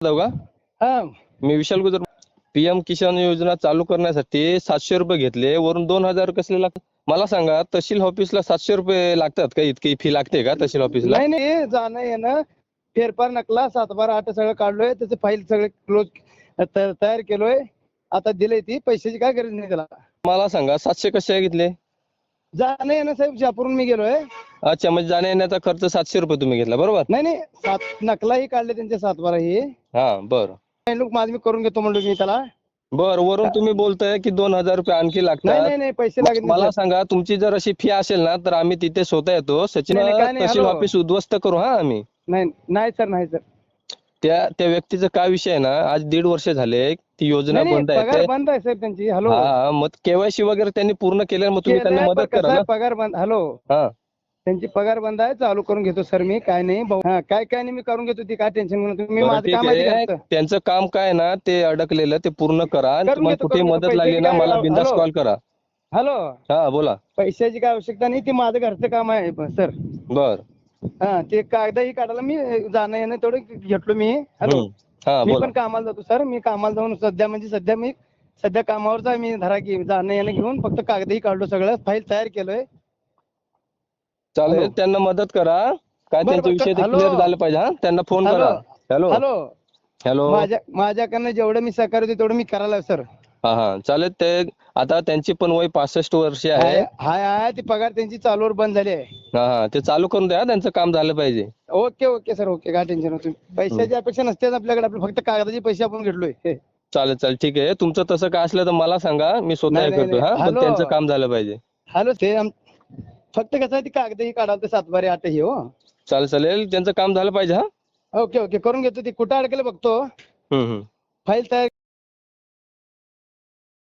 जाऊ का? हा. मी विशाल गुजर. पीएम किसान योजना चालू करण्यासाठी सातशे रुपये घेतले. वरून दोन हजार कसले लागतात मला सांगा तहसील ऑफिसला सातशे रुपये लागतात का? इतकी फी लागते का तहसील ऑफिसला नाही नाही जाणं येणं फेरफार नकला सातबारा आठ सगळं काढलोय. त्याचे फाईल सगळे क्लोज तयार केलोय. आता दिले ती. पैशाची काय गरज नाही त्याला. मला सांगा सातशे कसे घेतले? जाणं येणं साहेब शापूरून मी गेलोय. अच्छा म्हणजे जाण्या येण्याचा खर्च सातशे रुपये तुम्ही घेतला बरोबर? नाही नाही सात नकलाही काढले त्यांचे सातबारा ही. हा बरं. काही लोक माझं मी करून घेतो म्हणलो मी त्याला. बर वरून तुम्ही बोलताय की दोन हजार रुपये आणखी नाही लागतात. नाही नाही पैसे लागत नाही मला. सांगा तुमची जर अशी फी असेल ना तर आम्ही तिथे स्वतः येतो सचिन नाही, नाही, काय नाही, तहसील हॅलो. ऑफिस उद्ध्वस्त करू हा आम्ही. नाही नाही सर नाही सर. त्या त्या व्यक्तीचा काय विषय आहे ना आज दीड वर्ष झाले ती योजना नाही नाही बंद आहे पगार ते- बंद आहे सर त्यांची हॅलो. हा मग केवायसी वगैरे त्यांनी पूर्ण केलं मग तुम्ही त्यांना केलंय, पण मदत कसं करा आहे, ना. पगार बंद हॅलो. हा. त्यांची पगार बंद आहे चालू करून घेतो सर मी काय नाही. भाऊ हा काय काय नाही मी करून घेतो ती काय टेन्शन घेऊ नका. मी बरं, माझं ठीक काम आहे. ते आहे करतो. त्यांचं काम काय ना ते अडकलेलं ते पूर्ण करा. आणि करून तुम्हाला घेतो, कुठे करून घेतो. मदत लागली ना मला बिंदास हॅलो. कॉल करा. हॅलो. हा बोला. पैशाची काय आवश्यकता नाही ते माझं घरचं काम आहे सर. बर. हा ते कागदही काढायला मी जाणं येणं तेवढं घेतलो मी. हॅलो. हम्म. हा मी बोला. पण कामाला जातो सर. मी कामाला जाऊन सध्या म्हणजे सध्या मी सध्या कामावरच आहे मी धरा की जाणं येणं घेऊन फक्त कागदही काढलो सगळं फाईल तयार केलोय. चालेल. त्यांना मदत करा. काय बरं, त्यांचा बरं, विषय. क्लिअर झालं पाहिजे हा? त्यांना फोन. करा. हॅलो. हॅलो. हॅलो. माझ्या माझ्याकडनं जेवढं मी सहकार्य होते तेवढं मी करायला सर. हा हा. चालेल ते आता त्यांची पण वय पासष्ट वर्ष आहे. हाय हाय हाय ती पगार त्यांची चालूवर बंद झाली आहे. हा हा. ते चालू करून द्या त्यांचं काम झालं पाहिजे. Okay okay sir okay. काय टेन्शन नाही पैशाची अपेक्षा नसतेच आपल्याकडे आपलं फक्त कागदाचे पैसे आपण घेतलोय. हे. चालेल चालेल. ठीक आहे. तुमचं तसं काय असलं तर मला सांगा मी स्वतः नाही, हे नाही, करतो नाही. हा? पण हॅलो. त्यांचं काम झालं पाहिजे. हॅलो ते आम- फक्त कसं आहे ती कागदही काढाल ते सातबारे आठ ही हो. चालेल चालेल. त्यांचं काम झालं पाहिजे हा. Okay okay. करून घेतो ती. कुठं अडकलं बघतो. हम्म हम्म. फाईल तयार